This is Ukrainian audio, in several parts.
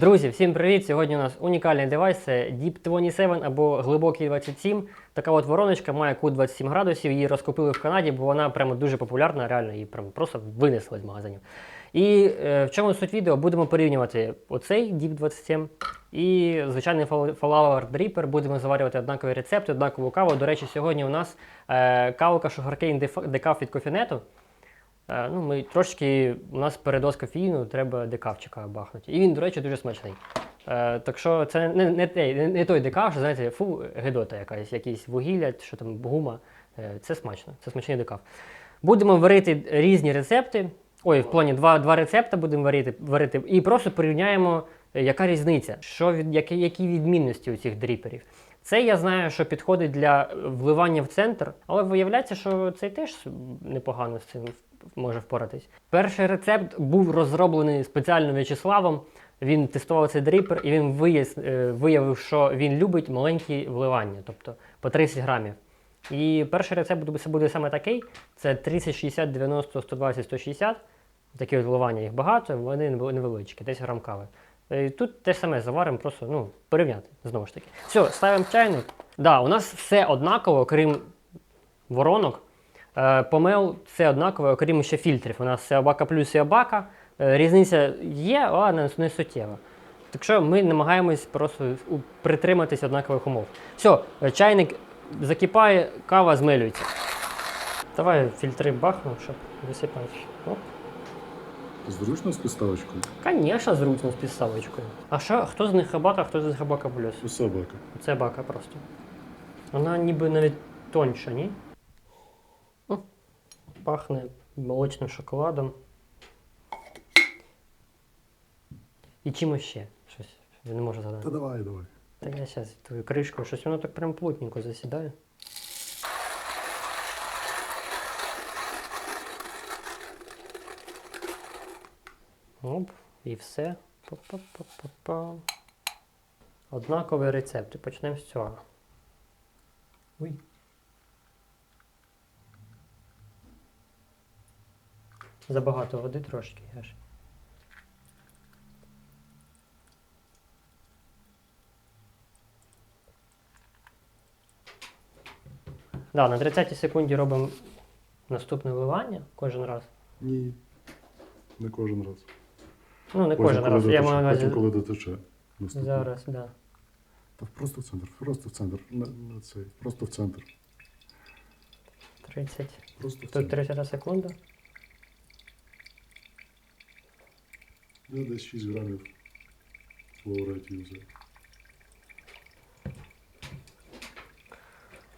Друзі, всім привіт! Сьогодні у нас унікальний девайс це Deep 27 або глибокий 27. Така от вороночка має кут 27 градусів. Її розкупили в Канаді, бо вона прямо дуже популярна, реально її прямо просто винесли з магазинів. І е, в чому суть відео? Будемо порівнювати оцей Deep 27 і звичайний Flower Dripper. Будемо заварювати однакові рецепти, однакову каву. До речі, сьогодні у нас е, кавка Sugarcane Decaf від кофінету. Е, Ну, ми трошки, у нас передоз кофеїну, треба декавчика бахнути. І він, до речі, дуже смачний. Е, так що це не, не, те- не, той декав, що знаєте, фу, гидота якась, якісь вугілля, що там гума. Е, це смачно, це смачний декав. Будемо варити різні рецепти. Ой, в плані два, два рецепти будемо варити, варити і просто порівняємо, яка різниця, що від, які, які відмінності у цих дріперів. Це я знаю, що підходить для вливання в центр, але виявляється, що цей теж непогано з цим може впоратись. Перший рецепт був розроблений спеціально В'ячеславом. Він тестував цей дріпер і він е, виявив, що він любить маленькі вливання, тобто по 30 грамів. І перший рецепт буде, саме такий: це 30, 60, 90, 120, 160. Такі вливання їх багато, вони невеличкі, десь грам кави. Е, І тут те саме заваримо, просто ну, порівняти знову ж таки. Все, ставимо чайник. Да, у нас все однаково, крім воронок. Е, Помел все однакове, окрім ще фільтрів. У нас Абака плюс і Абака. Е, Різниця є, але не, суттєва. Так що ми намагаємось просто притриматись однакових умов. Все, чайник закипає, кава змилюється. Давай фільтри бахну, щоб висипати. Оп. Зручно з підставочкою? Звісно, зручно з підставочкою. А що, хто з них Абака, хто з них Абака плюс? У собака. Це бака просто. Вона ніби навіть тоньша, ні? О, пахне молочним шоколадом. І чимось ще. Щось. Я не можу згадати. Та давай, давай. Та я зараз твою кришку, щось воно так прям плотненько засідає. Оп, і все. Па-па-па-па-па. Однакові рецепти. Почнемо з цього. Ой. Забагато води трошки, я ж. Да, на 30 секунді робимо наступне вливання кожен раз. Ні. Не кожен раз. Ну, не кожен раз. Я маю на увазі коли дотече. Наступне. зараз, да. Та просто в центр, просто в центр. На, на цей. Просто в центр. 30. Просто в Тут центр. 30 секунда. Я десь 6 грамів флоуретів взяв.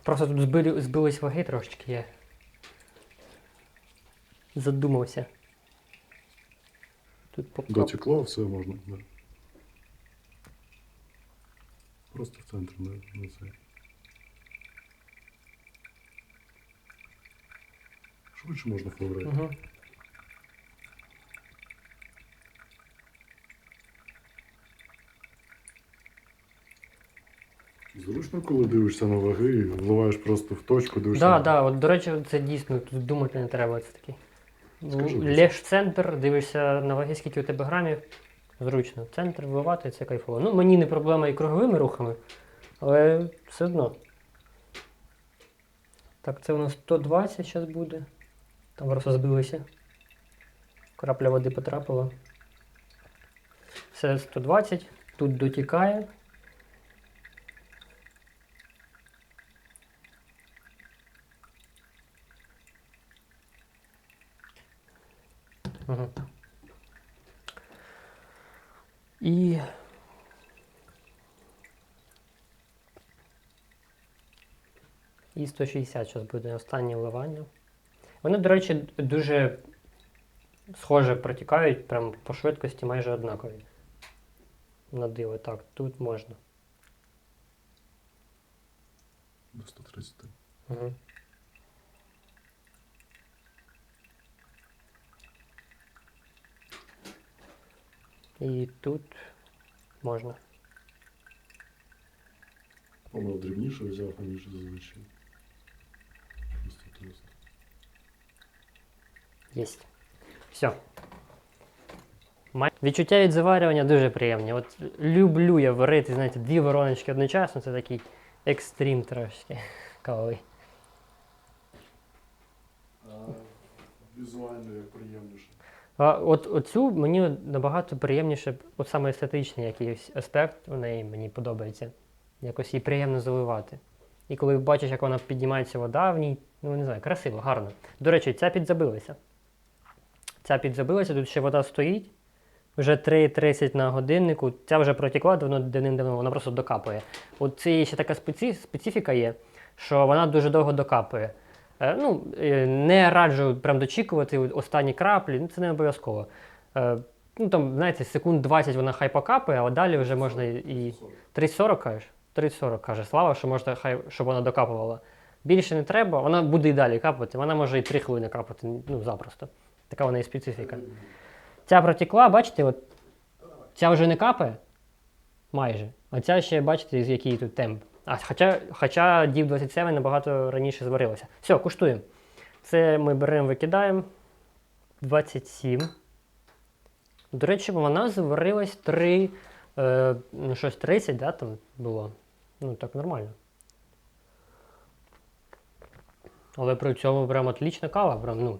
Просто тут збили, збились ваги трошечки, я задумався. Дотекло, все можна. Да. Просто в центр, на, на цей. Швидше можна флоурет. Угу. Зручно, коли дивишся на ваги і вливаєш просто в точку, дивишся. Да, на- да, от, до речі, це дійсно тут думати не треба. Це такий. Лєш центр, дивишся на ваги, скільки у тебе грамів. Зручно. Центр вливати, це кайфово. Ну, мені не проблема і круговими рухами, але все одно. Так, це у нас 120 зараз буде. Там просто збилися. Крапля води потрапила. Все 120. Тут дотікає. Угу. І. І 160 зараз буде останнє вливання. Вони, до речі, дуже схоже протікають, прям по швидкості майже однакові. На диво, так, тут можна. До 130. Угу. І тут можна. Воно дрібніше взяв, аніж зазвичай. 200. Все. Відчуття від заварювання дуже приємні. От Люблю я варити, знаєте, дві вороночки одночасно. Це такий екстрім трошки кавовий. Візуально приємніше. А от Оцю мені набагато приємніше, от саме естетичний якийсь аспект у неї мені подобається. Якось її приємно заливати. І коли бачиш, як вона піднімається вода в ній, ну не знаю, красиво, гарно. До речі, ця підзабилася. Ця підзабилася, тут ще вода стоїть. Вже 3.30 на годиннику. Ця вже протекла давно давним-давно, вона просто докапує. От це її ще така спеці... специфіка є, що вона дуже довго докапує. Е, ну, е, не раджу прям дочікувати останні краплі, ну це не обов'язково. Е, ну там, знаєте, секунд 20 вона хай покапає, а далі вже можна і. 30-40 кажеш? 30-40 каже Слава, що можна хай, щоб вона докапувала. Більше не треба, вона буде і далі капати, вона може і 3 хвилини капати, ну запросто. Така вона і специфіка. Ця протекла, бачите, от ця вже не капає майже. А ця ще, бачите, з який тут темп. А хоча, хоча Div 27 набагато раніше зварилася. Все, куштуємо. Це ми беремо, викидаємо. 27. До речі, вона зварилась 3, е, ну, щось 30, да, там було. Ну, так нормально. Але при цьому прям отлічна кава, прям, ну,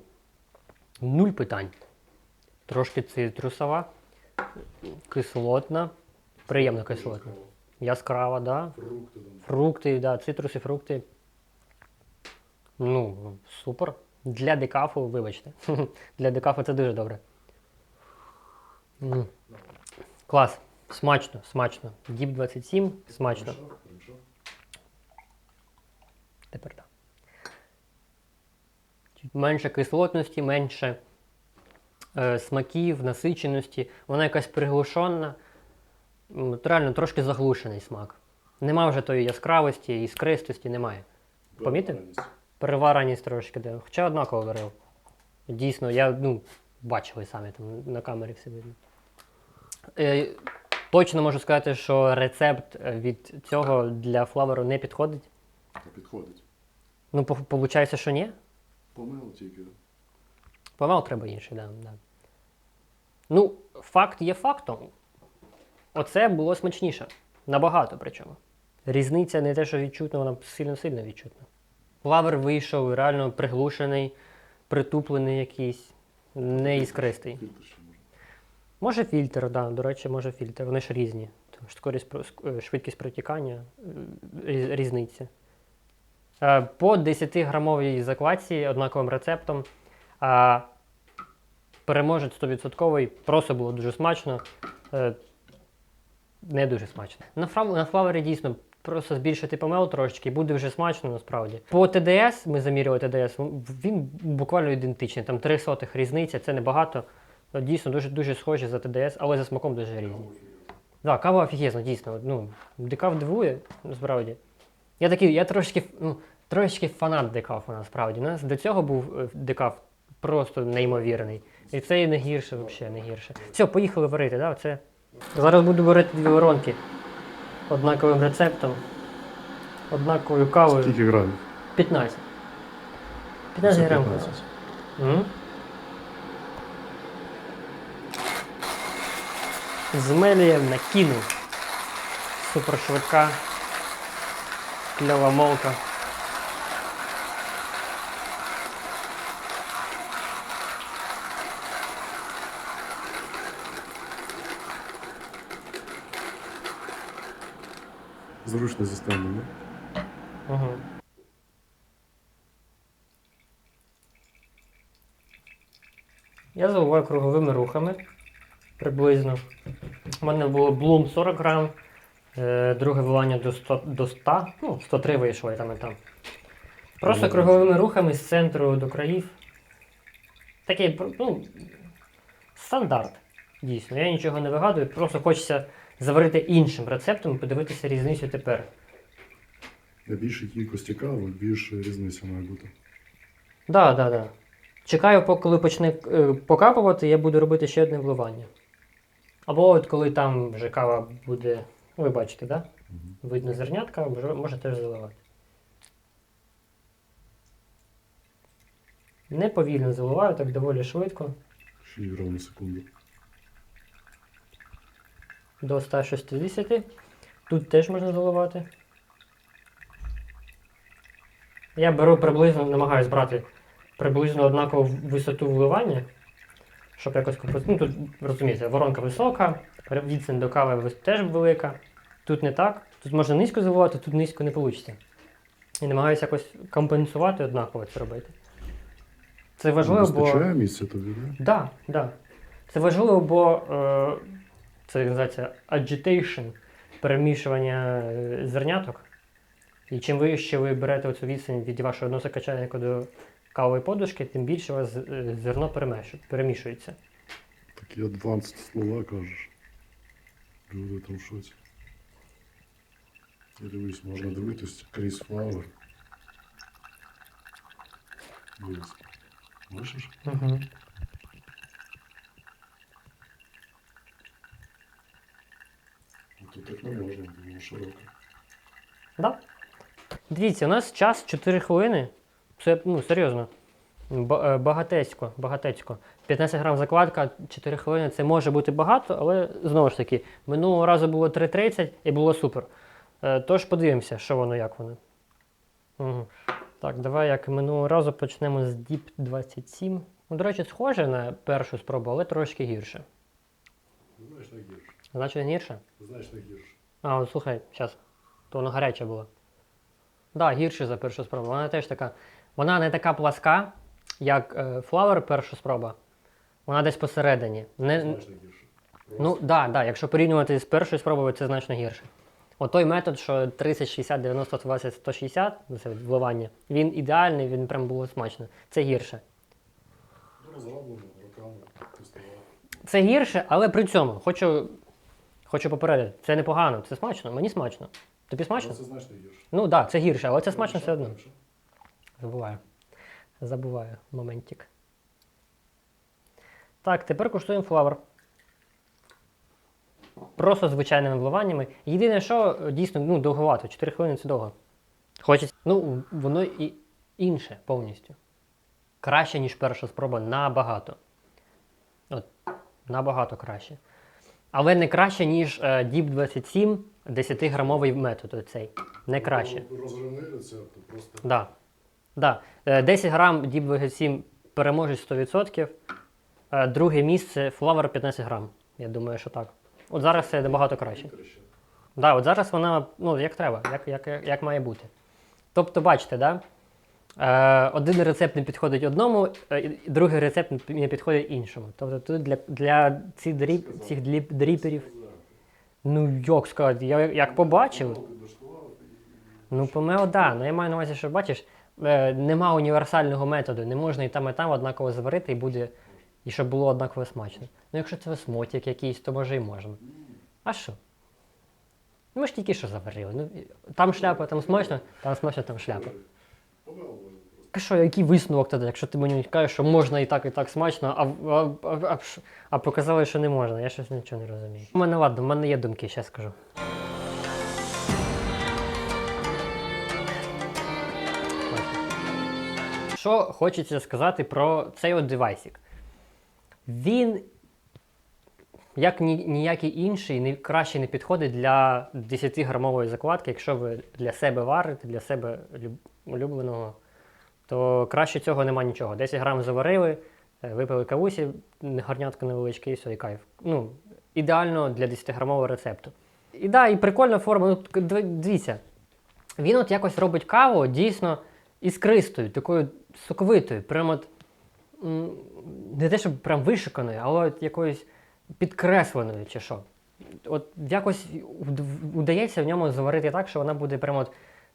нуль питань. Трошки цитрусова, кислотна, приємно кислотна. Яскрава, да. Фрукти. Фрукти, да, цитруси, фрукти. Ну, супер. Для декафу, вибачте. Для декафу це дуже добре. Клас. Смачно, смачно. Діп 27, смачно. Тепер так. Менше кислотності, менше е, смаків, насиченості. Вона якась приглушена. Реально трошки заглушений смак. Нема вже тої яскравості, іскристості, немає. Помітив? Перевареність трошки, де. Хоча однаково варив. Дійсно, я ну, бачили самі там на камері все видно. Е, точно можу сказати, що рецепт е, від цього для флаверу не підходить. Та Підходить. Ну, виходить, що ні. Помил тільки. Помал треба інший, да, да. Ну, факт є фактом. Оце було смачніше. Набагато причому. Різниця не те, що відчутна, вона сильно-сильно відчутна. Флавер вийшов реально приглушений, притуплений якийсь, не іскристий. Фільтр ще можна. Може фільтр, так, да, до речі, може фільтр. Вони ж різні. Тому що скорість, е, швидкість протікання е, різниця. Е, По 10-грамовій закладці однаковим рецептом. а, Переможець 100%, просто було дуже смачно. е, Не дуже смачно. На, фрав, на флавері дійсно просто збільшити помел трошечки, буде вже смачно насправді. По ТДС ми замірювали ТДС, він буквально ідентичний. Там 3 сотих різниця, це небагато. Дійсно, дуже дуже схожі за ТДС, але за смаком дуже різні. Так, кава офігезна, дійсно. Ну, декав дивує, насправді. Я такий, я трошки, ну, трошечки фанат декафу, насправді. У нас до цього був е, декаф просто неймовірний. І це і не гірше, взагалі, не гірше. Все, поїхали варити, да? Це... Зараз буду варити дві воронки однаковим рецептом, однаковою кавою. Скільки грамів? 15. 15 Це грам. 15. Мгм. Змелюємо накинув. Супер швидка. Кльова молка. Зручно зі стендом, да? Угу. Я заливаю круговими рухами приблизно. У мене було блум 40 грам, е, друге вилання до 100, до 100, ну, 103 вийшло і там і там. Просто Ага. круговими рухами з центру до країв. Такий, ну, стандарт. Дійсно, я нічого не вигадую, просто хочеться заварити іншим рецептом і подивитися різницю тепер. На більшій кількості кави більше різниця має бути. Да, да, да. Чекаю, поки коли почне е, покапувати, я буду робити ще одне вливання. Або от коли там вже кава буде. Ви бачите, да? Мгм. Видно зернятка, може, теж заливати. Не повільно заливаю, так доволі швидко. Ще й ровно секунду. До 160. Тут теж можна заливати. Я беру приблизно, намагаюсь брати приблизно однакову висоту вливання, щоб якось Ну, тут, розумієте, воронка висока, відстань до кави теж велика. Тут не так. Тут можна низько заливати, тут низько не вийде. І намагаюся якось компенсувати однаково це робити. Це важливо, бо. Місця тобі, да? Да, да. Це важливо, бо е, це називається agitation, перемішування е, зерняток. І чим вище ви берете оцю відстань від вашого носокачальника до кавової подушки, тим більше у вас е, зерно перемішується. Такі адванс слова кажеш. Люди там шоці. І дивись, можна дивитись Флауер. Дивись. Бачиш? Угу. Не можна, широке. Да. Дивіться, у нас час 4 хвилини. Це ну, серйозно. Е, Багатецько, багатецько. 15 грам закладка, 4 хвилини це може бути багато, але знову ж таки, минулого разу було 3.30 і було супер. Е, Тож подивимося, що воно, як воно. Угу. Так, давай як минулого разу почнемо з Deep 27. Ну, до речі, схоже на першу спробу, але трошки гірше. Значно гірше. Значить, гірше? Значно гірше. А, от слухай, зараз. То воно гаряче було. Так, да, гірше за першу спробу. Вона теж така. Вона не така пласка, як е, Flower перша спроба. Вона десь посередині. Не, Значно гірше. ну, так, да, да, якщо порівнювати з першою спробою, це значно гірше. От той метод, що 30, 60, 90, 120, 160, ну, це вливання, він ідеальний, він прям було смачно. Це гірше. Розроблено роками тестував. Це гірше, але при цьому хочу, хочу попередити, це непогано, це смачно, мені смачно. Тобі смачно? Це значно гірше. Ну так, да, це гірше, але це смачно все одно. Забуваю. Забуваю моментик. Так, тепер куштуємо флавр. Просто звичайними вливаннями. Єдине, що дійсно ну, довговато, 4 хвилини це довго. Хочеться. Ну, воно і інше повністю. Краще, ніж перша спроба, набагато. Набагато краще. Але не краще, ніж е, Deep 27 10-грамовий метод. Оцей. Не краще. Ну, Розривний рецепт, просто Да. Да. Е, 10 грам Deep 27 переможець 100%. Е, Друге місце Flower 15 грам. Я думаю, що так. От зараз це набагато краще. краще. Да, от зараз вона ну, як треба, як, як, як, як має бути. Тобто, бачите, да? Е, один рецепт не підходить одному, е, другий рецепт не підходить іншому. Тобто тут для, для цих, дріп, цих дріп, дріперів, ну як сказати, я як побачив, Ну, помео, да. Ну я маю на увазі, що бачиш, е, нема універсального методу. Не можна і там, і там однаково зварити, і буде, і щоб було однаково смачно. Ну, якщо це осмотик якийсь, то може і можна. А що? Ну, ми ж тільки що заварили. Ну, там шляпа, там смачно, там смачно, там шляпа. Що, який висновок тоді, якщо ти мені кажеш, що можна і так, і так смачно, а, а, а, а, а показали, що не можна. Я щось нічого не розумію. У мене ладно, в мене є думки, зараз скажу. Що хочеться сказати про цей от девайсик? Він, як ні, ніякий інший, не, краще не підходить для 10-грамової закладки, якщо ви для себе варите, для себе улюбленого, то краще цього нема нічого. 10 грам заварили, е, випили кавусі, гарнятка невеличке і все, і кайф. Ну, ідеально для 10-грамового рецепту. І да, і прикольна форма. Ну, дивіться, він от якось робить каву дійсно іскристою, такою соковитою. Прямо от, не те, щоб прям вишиканою, але от якоюсь підкресленою чи що. От якось уд- удається в ньому заварити так, що вона буде прямо от,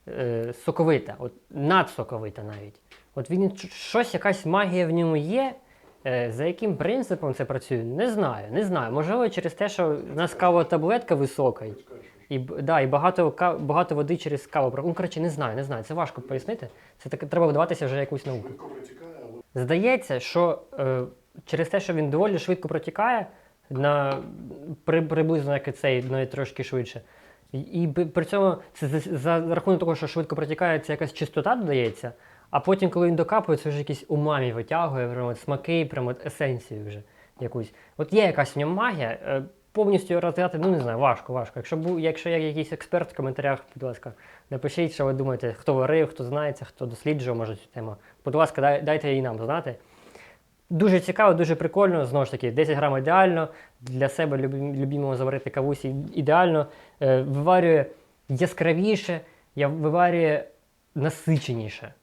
е, соковита, от надсоковита навіть. От він щось, якась магія в ньому є. Е, за яким принципом це працює, не знаю. Не знаю. Можливо, через те, що в нас кава таблетка висока, і, да, і багато, багато води через каву. Ну, коротше, не знаю, не знаю. Це важко пояснити. Це таке треба вдаватися вже якусь науку. Здається, що е, через те, що він доволі швидко протікає, на, при, приблизно як і цей, навіть трошки швидше. І, і при- цьому це за, за рахунок того, що швидко протікає, це якась чистота додається, а потім, коли він докапує, це вже якісь умамі витягує, прямо смаки, прямо есенцію вже якусь. От є якась в ньому магія. Е, повністю розглядати, ну не знаю, важко, важко. Якщо, бу, якщо є якийсь експерт в коментарях, будь ласка, напишіть, що ви думаєте, хто варив, хто знається, хто досліджував, може, цю тему. Будь ласка, дай, дайте її нам знати. Дуже цікаво, дуже прикольно. Знову ж таки, 10 грам ідеально. Для себе любімого заварити кавусі ідеально. Е, виварює яскравіше, я виварює насиченіше.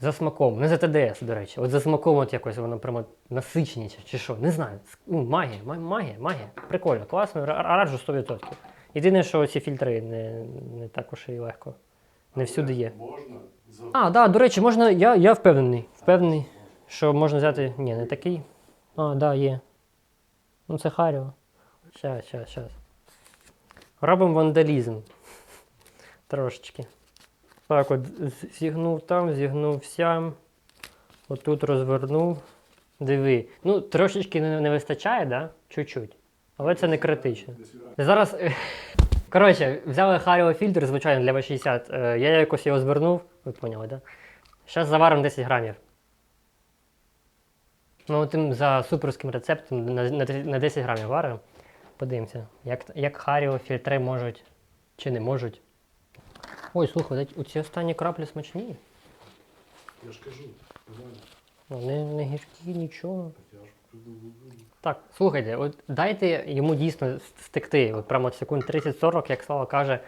За смаком, не за ТДС, до речі. От за смаком от якось воно прямо насиченіше, чи що. Не знаю. Ну, магія, магія, магія. Прикольно, класно, раджу 100%. Єдине, що ці фільтри не, не так уж і легко. Не всюди є. Можна А, так, да, до речі, можна. Я, я впевнений. Впевнений, що можна взяти. Ні, не такий. А, да, є. Ну це Харіо. Щас, щас, щас. Робимо вандалізм. Трошечки. Так, от зігнув там, зігнув сям. Отут розвернув. Диви. Ну, трошечки не, не вистачає, да? Чуть-чуть. Але це не критично. Зараз. е, Коротше, взяли Харіо фільтр, звичайно, для V60. Е, Я якось його звернув, ви поняли? Да? Зараз заваримо 10 грамів. Ну, тим за суперським рецептом на, на, 10 грамів варимо. Подивимося, як, як Харіо фільтри можуть чи не можуть. Ой, слухай, у ці останні краплі смачні. Я ж кажу, нормально. Вони не гіркі, нічого. Так слухайте, от дайте йому дійсно стекти, от прямо от секунд 30-40, як Слава каже.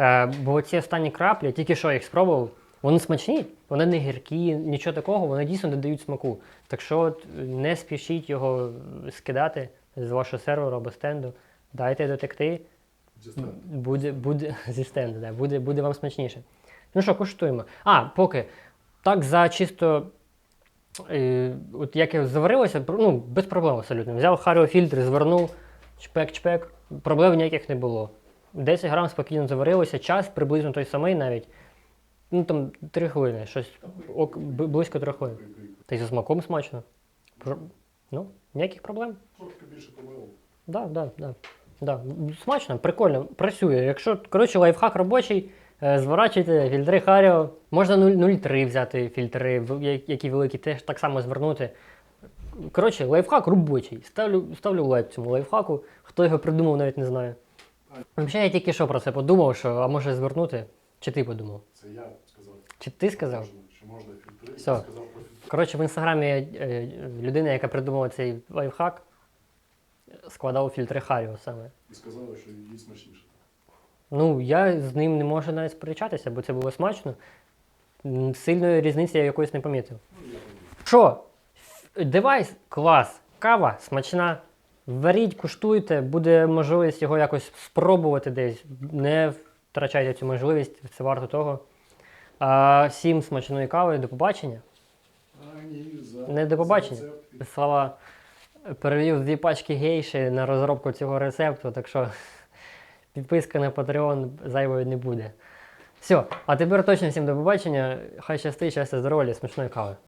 Е, бо ці останні краплі, тільки що їх спробував, вони смачні, вони не гіркі, нічого такого, вони дійсно додають смаку. Так що не спішіть його скидати з вашого серверу або стенду. Дайте дотекти, буде, буде зі стенду, да, буде, буде вам смачніше. Ну що, куштуємо. А, поки. Так, за чисто. Е, от як я заварилося, ну, без проблем абсолютно. Взяв Харіо фільтр, звернув, чпек-чпек, проблем ніяких не було. 10 грам спокійно заварилося, час приблизно той самий навіть. Ну там 3 хвилини, щось ок, б- близько 3 хвилин. Та й за смаком смачно. Пр- Ну, ніяких проблем. Трошки більше помилок. Да, да, да. Да. Смачно, прикольно, працює. Якщо, коротше, лайфхак робочий, е, зворачуйте фільтри Харіо. Можна 0- 0,3 взяти фільтри, в- я- які великі, теж так само звернути. Коротше, лайфхак робочий. Ставлю, ставлю лайк цьому лайфхаку. Хто його придумав, навіть не знаю. Взагалі, я тільки що про це подумав, що а може звернути. Чи ти подумав? Це я сказав. Чи ти сказав? Що можна фільтри. Все. Я сказав про фільтри. Коротше, в інстаграмі е, людина, яка придумала цей лайфхак, складав фільтри Харіо саме. І сказали, що їй смачніше. Ну, я з ним не можу навіть сперечатися, бо це було смачно. М, Сильної різниці я якоїсь не помітив. Ну, я. Що? Девайс клас, кава смачна. Варіть, куштуйте, буде можливість його якось спробувати десь. Не втрачайте цю можливість, це варто того. А, всім смачної кави, до побачення. Не до побачення. Слава перевів дві пачки гейші на розробку цього рецепту, так що підписка на Patreon зайвою не буде. Все, а тепер точно всім до побачення. Хай щастить, щастя, здоров'я, смачної кави.